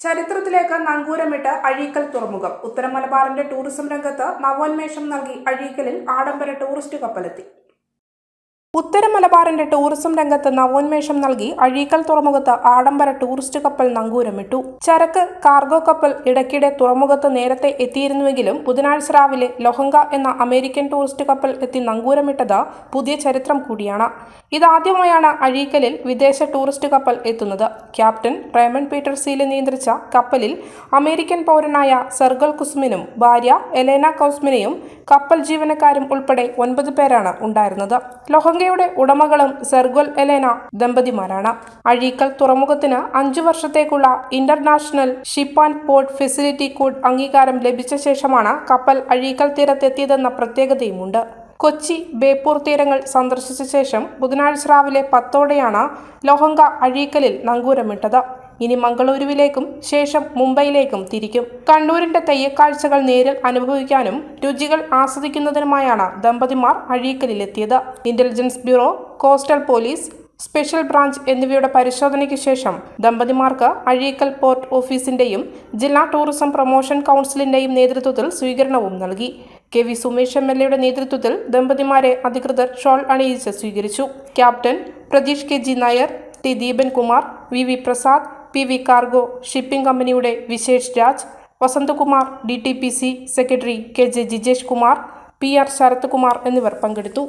ചരിത്രത്തിലേക്ക് നങ്കൂരമിട്ട് അഴീക്കൽ തുറമുഖം. ഉത്തര മലബാറിന്റെ ടൂറിസം രംഗത്ത് നവോന്മേഷം നൽകി അഴീക്കലിൽ ആഡംബര ടൂറിസ്റ്റ് കപ്പലെത്തി. ഉത്തര മലബാറിന്റെ ടൂറിസം രംഗത്ത് നവോന്മേഷം നൽകി അഴീക്കൽ തുറമുഖത്ത് ആഡംബര ടൂറിസ്റ്റ് കപ്പൽ നങ്കൂരമിട്ടു. ചരക്ക് കാർഗോ കപ്പൽ ഇടയ്ക്കിടെ തുറമുഖത്ത് നേരത്തെ എത്തിയിരുന്നുവെങ്കിലും ബുധനാഴ്ച രാവിലെ ലൊഹങ്ക എന്ന അമേരിക്കൻ ടൂറിസ്റ്റ് കപ്പൽ എത്തി നങ്കൂരമിട്ടത് പുതിയ ചരിത്രം കൂടിയാണ്. ഇതാദ്യമായാണ് അഴീക്കലിൽ വിദേശ ടൂറിസ്റ്റ് കപ്പൽ എത്തുന്നത്. ക്യാപ്റ്റൻ റേമൺ പീറ്റർ സീൽ നിയന്ത്രിച്ച കപ്പലിൽ അമേരിക്കൻ പൗരനായ സെർഗൽ കുസ്മിനും ഭാര്യ എലേന കൗസ്മിനെയും കപ്പൽ ജീവനക്കാരും ഉൾപ്പെടെ ഒൻപത് പേരാണ് ഉണ്ടായിരുന്നത്. ലൊഹങ്കയുടെ ഉടമകളും സെർഗൽ എലേന ദമ്പതിമാരാണ്. അഴീക്കൽ തുറമുഖത്തിന് അഞ്ചു വർഷത്തേക്കുള്ള international ship and port facility code അംഗീകാരം ലഭിച്ച ശേഷമാണ് കപ്പൽ അഴീക്കൽ തീരത്തെത്തിയതെന്ന പ്രത്യേകതയുമുണ്ട്. കൊച്ചി ബേപ്പൂർ തീരങ്ങൾ സന്ദർശിച്ച ശേഷം ബുധനാഴ്ച രാവിലെ പത്തോടെയാണ് ലോഹങ്ക അഴീക്കലിൽ നങ്കൂരമിട്ടത്. ഇനി മംഗളൂരുവിലേക്കും ശേഷം മുംബൈയിലേക്കും തിരിക്കും. കണ്ണൂരിന്റെ തെയ്യക്കാഴ്ചകൾ നേരിൽ അനുഭവിക്കാനും രുചികൾ ആസ്വദിക്കുന്നതിനുമായാണ് ദമ്പതിമാർ അഴീക്കലിലെത്തിയത്. Intelligence bureau coastal police special branch എന്നിവയുടെ പരിശോധനയ്ക്ക് ശേഷം ദമ്പതിമാർക്ക് അഴീക്കൽ പോർട്ട് ഓഫീസിന്റെയും ജില്ലാ ടൂറിസം പ്രൊമോഷൻ കൗൺസിലിന്റെയും നേതൃത്വത്തിൽ സ്വീകരണവും നൽകി. K V Sumesh M L എയുടെ നേതൃത്വത്തിൽ ദമ്പതിമാരെ അധികൃതർ ഷോൾ അണിയിച്ച് സ്വീകരിച്ചു. Captain Pratheesh K G Nair T Deepan Kumar V V Prasad P V cargo shipping കമ്പനിയുടെ Vishesh Raj Vasanthakumar D T P C secretary K J Jijesh Kumar P R Sarathkumar എന്നിവർ പങ്കെടുത്തു.